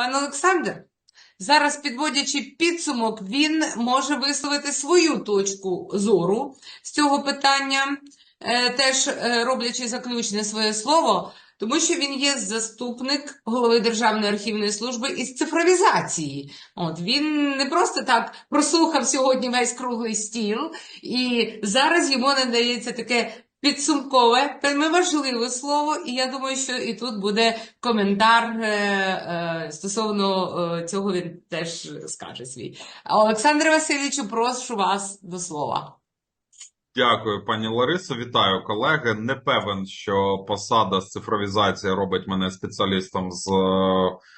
Пан Олександр, зараз підводячи підсумок, він може висловити свою точку зору з цього питання, е, теж е, роблячи заключне своє слово, тому що він є заступник голови Державної архівної служби із цифровізації. От він не просто так прослухав сьогодні весь круглий стіл, і зараз йому надається таке підсумкове, вельми важливе слово, і я думаю, що і тут буде коментар е, е, стосовно е, цього він теж скаже свій. Олександре Васильовичу, прошу вас до слова. Дякую, пані Ларисо. Вітаю, колеги. Не певен, що посада з цифровізації робить мене спеціалістом з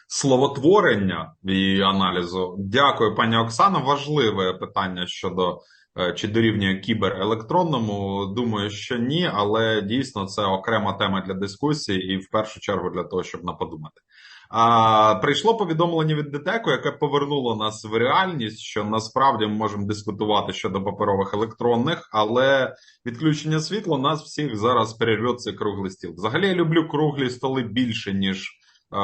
словотворення і аналізу. Дякую, пані Оксано. Важливе питання щодо чи дорівнює кіберелектронному. Думаю, що ні, але дійсно це окрема тема для дискусії і в першу чергу для того, щоб на подумати. А, прийшло повідомлення від ДТЕКу, яке повернуло нас в реальність, що насправді ми можемо дискутувати щодо паперових електронних, але відключення світла нас всіх зараз перерве цей круглий стіл. Взагалі я люблю круглі столи більше, ніж е,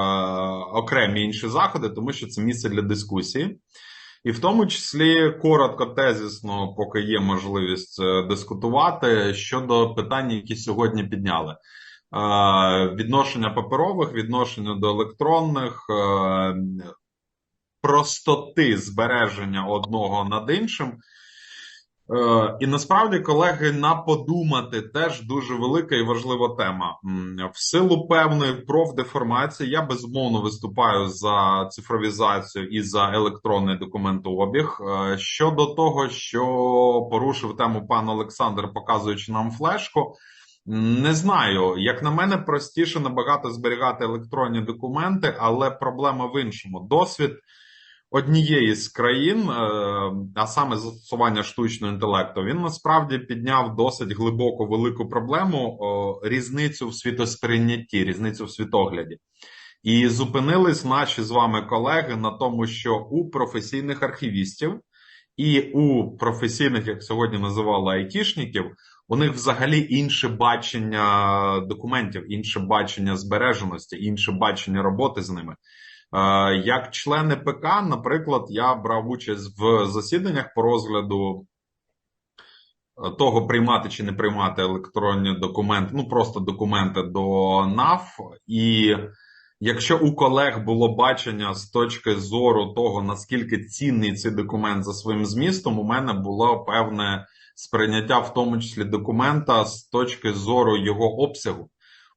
окремі інші заходи, тому що це місце для дискусії. І в тому числі коротко, тезісно, поки є можливість е, дискутувати щодо питань, які сьогодні підняли. Е, Відношення паперових, відношення до електронних, е, простоти збереження одного над іншим. Е, І насправді, колеги, на подумати теж дуже велика і важлива тема. В силу певної профдеформації я безумовно виступаю за цифровізацію і за електронний документообіг. Е, Щодо того, що порушив тему пан Олександр, показуючи нам флешку. Не знаю, як на мене, простіше набагато зберігати електронні документи, але проблема в іншому. Досвід однієї з країн, е, а саме застосування штучного інтелекту, він насправді підняв досить глибоку велику проблему різницю в світосприйнятті, різницю в світогляді. І зупинились наші з вами колеги на тому, що у професійних архівістів і у професійних, як сьогодні називали айтішників, у них взагалі інше бачення документів, інше бачення збереженості, інше бачення роботи з ними. Е, Як члени ПК, наприклад, я брав участь в засіданнях по розгляду е, того, приймати чи не приймати електронні документи, ну просто документи до НАФ. І якщо у колег було бачення з точки зору того, наскільки цінний цей документ за своїм змістом, у мене було певне сприйняття, в тому числі документа, з точки зору його обсягу.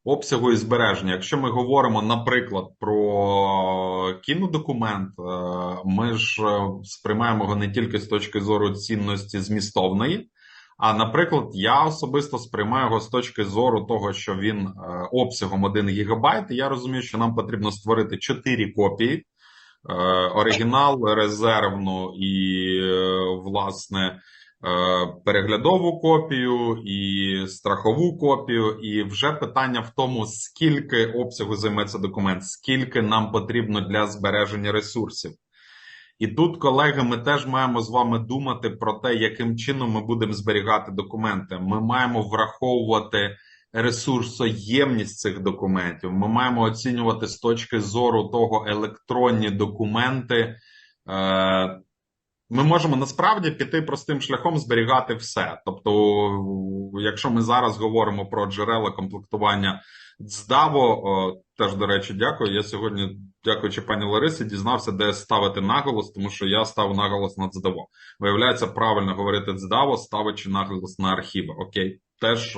Обсягу і збереження. Якщо ми говоримо, наприклад, про кінодокумент, е, ми ж е, сприймаємо його не тільки з точки зору цінності змістовної, а, наприклад, я особисто сприймаю його з точки зору того, що він е, обсягом 1 гігабайт, і я розумію, що нам потрібно створити 4 копії: оригінал, резервну і, власне, переглядову копію і страхову копію, і вже питання в тому, скільки обсягу займе цей документ, скільки нам потрібно для збереження ресурсів. І тут, колеги, ми теж маємо з вами думати про те, яким чином ми будемо зберігати документи. Ми маємо враховувати ресурсоємність цих документів. Ми маємо оцінювати з точки зору того електронні документи. Ми можемо насправді піти простим шляхом зберігати все. Тобто, якщо ми зараз говоримо про джерела комплектування ДЗДАВО, теж до речі, дякую. Я сьогодні, дякуючи пані Ларисі, дізнався, де ставити наголос, тому що я ставив наголос на ДЗДАВО. Виявляється, правильно говорити ДЗДАВО, ставячи наголос на архіви. Окей, теж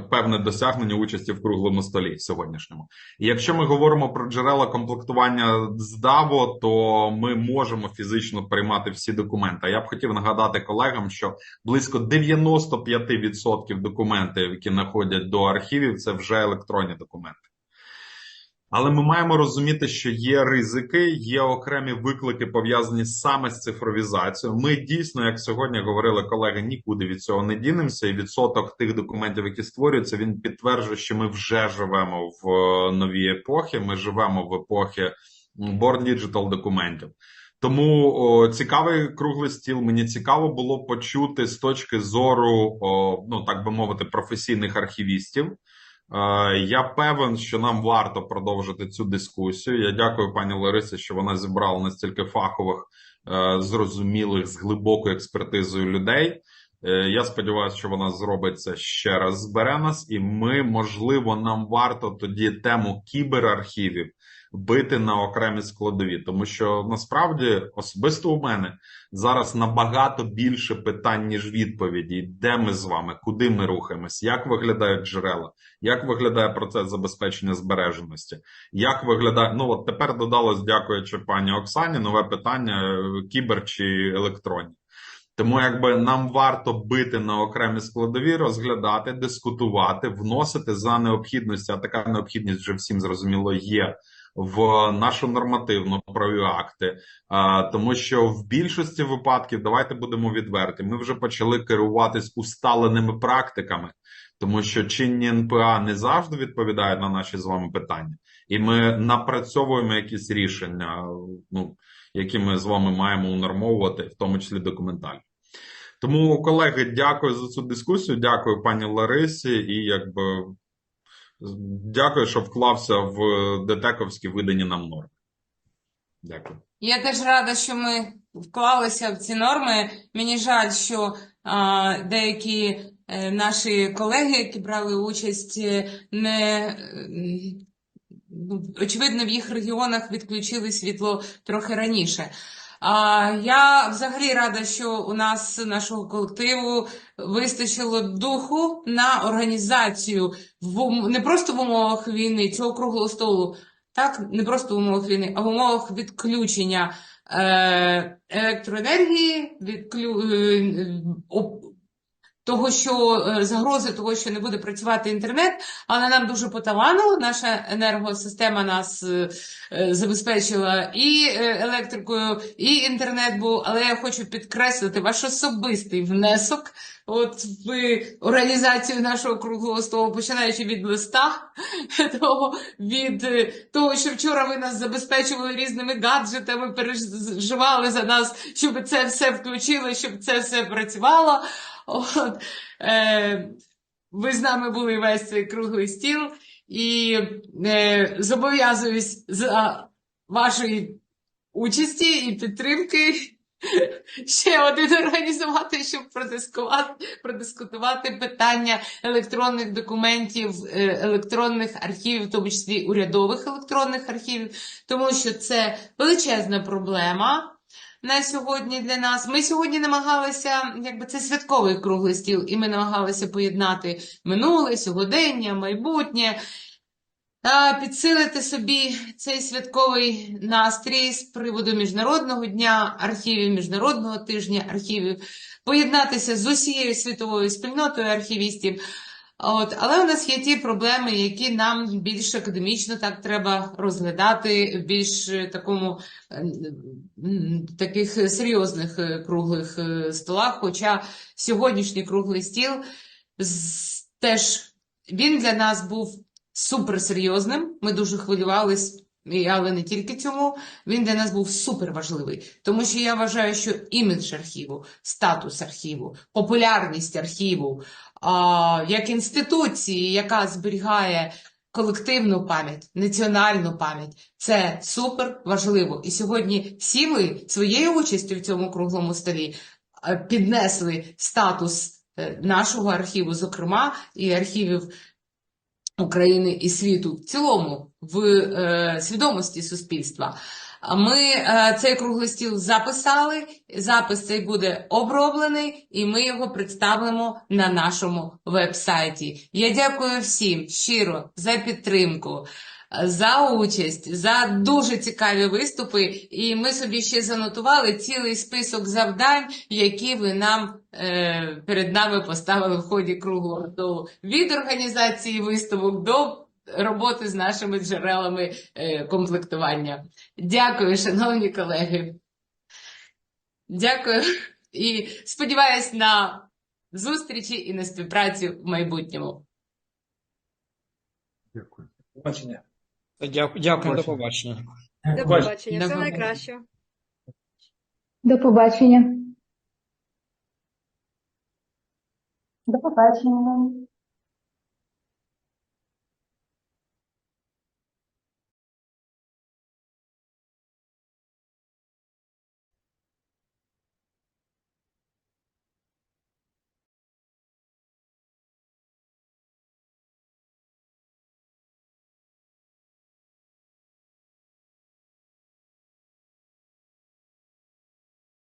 певне досягнення участі в круглому столі сьогоднішньому. І якщо ми говоримо про джерела комплектування з ДАВО, то ми можемо фізично приймати всі документи. Я б хотів нагадати колегам, що близько 95% документів, які находять до архівів, це вже електронні документи. Але ми маємо розуміти, що є ризики, є окремі виклики пов'язані саме з цифровізацією. Ми дійсно, як сьогодні говорили колеги, нікуди від цього не дінемося. І відсоток тих документів, які створюються, він підтверджує, що ми вже живемо в новій епохі. Ми живемо в епохі Born Digital документів. Тому о, цікавий круглий стіл. Мені цікаво було почути з точки зору, о, ну так би мовити, професійних архівістів. Е, Я певен, що нам варто продовжити цю дискусію. Я дякую пані Ларисі, що вона зібрала настільки фахових, е, зрозумілих з глибокою експертизою людей. Е, Я сподіваюся, що вона зробить це ще раз, збере нас, і ми, можливо, нам варто тоді тему кіберархівів бити на окремі складові, тому що насправді особисто у мене зараз набагато більше питань, ніж відповідей. Де ми з вами, куди ми рухаємось, як виглядають джерела, як виглядає процес забезпечення збереженості, як виглядає. Ну от тепер додалось, дякуючи пані Оксані, нове питання: е, кібер чи електронні. Тому якби нам варто бити на окремі складові, розглядати, дискутувати, вносити за необхідності, а така необхідність вже всім зрозуміло є в нашу нормативну праві акти. Тому що в більшості випадків, давайте будемо відверті, ми вже почали керуватись усталеними практиками, тому що чинні НПА не завжди відповідають на наші з вами питання, і ми напрацьовуємо якісь рішення, ну які ми з вами маємо унормовувати, в тому числі документально. Тому, колеги, дякую за цю дискусію. Дякую пані Ларисі, і якби дякую, що вклався в детековські видані нам норми. Дякую. Я теж рада, що ми вклалися в ці норми. Мені жаль, що а, деякі е, наші колеги, які брали участь, е, не очевидно, в їх регіонах відключили світло трохи раніше. А я взагалі рада, що у нас нашого колективу вистачило духу на організацію в не просто в умовах війни, цього круглого столу, так, не просто в умовах війни, а в умовах відключення е, електроенергії, відклю... того, що е, загрози того, що не буде працювати інтернет, але нам дуже поталанило. Наша енергосистема нас е, е, забезпечила і електрикою, і інтернет був. Але я хочу підкреслити ваш особистий внесок. От в організацію нашого круглого столу, починаючи від листа, того, від того, що вчора ви нас забезпечували різними гаджетами, переживали за нас, щоб це все включили, щоб це все працювало. От, е, ви з нами були весь цей круглий стіл, і е, зобов'язуюсь за вашої участі і підтримки ще один організувати, щоб продискутувати питання електронних документів, е, електронних архівів, в тому числі урядових електронних архівів, тому що це величезна проблема. На сьогодні для нас. Ми сьогодні намагалися, якби це святковий круглий стіл, і ми намагалися поєднати минуле, сьогодення, майбутнє, підсилити собі цей святковий настрій з приводу Міжнародного дня архівів, Міжнародного тижня архівів, поєднатися з усією світовою спільнотою архівістів. От, але у нас є ті проблеми, які нам більш академічно так треба розглядати, в більш е, такому е, таких серйозних е, круглих столах. Хоча сьогоднішній круглий стіл теж він для нас був суперсерйозним. Ми дуже хвилювались, але не тільки цьому. Він для нас був суперважливий, тому що я вважаю, що імідж архіву, статус архіву, популярність архіву, як інституції, яка зберігає колективну пам'ять, національну пам'ять, це супер важливо. І сьогодні всі ви своєю участю в цьому круглому столі е, піднесли статус е, нашого архіву, зокрема, і архівів України і світу в цілому в е, свідомості суспільства. Ми е, цей круглий стіл записали, запис цей буде оброблений, і ми його представимо на нашому веб-сайті. Я дякую всім щиро за підтримку, за участь, за дуже цікаві виступи. І ми собі ще занотували цілий список завдань, які ви нам е, перед нами поставили в ході круглого столу. Від організації виставок до роботи з нашими джерелами е, комплектування. Дякую, шановні колеги. Дякую і сподіваюсь на зустрічі і на співпрацю в майбутньому. Дякую. Побачення. Дякую, дякую, до Побачення. побачення. До побачення. Все найкраще. До побачення. До побачення.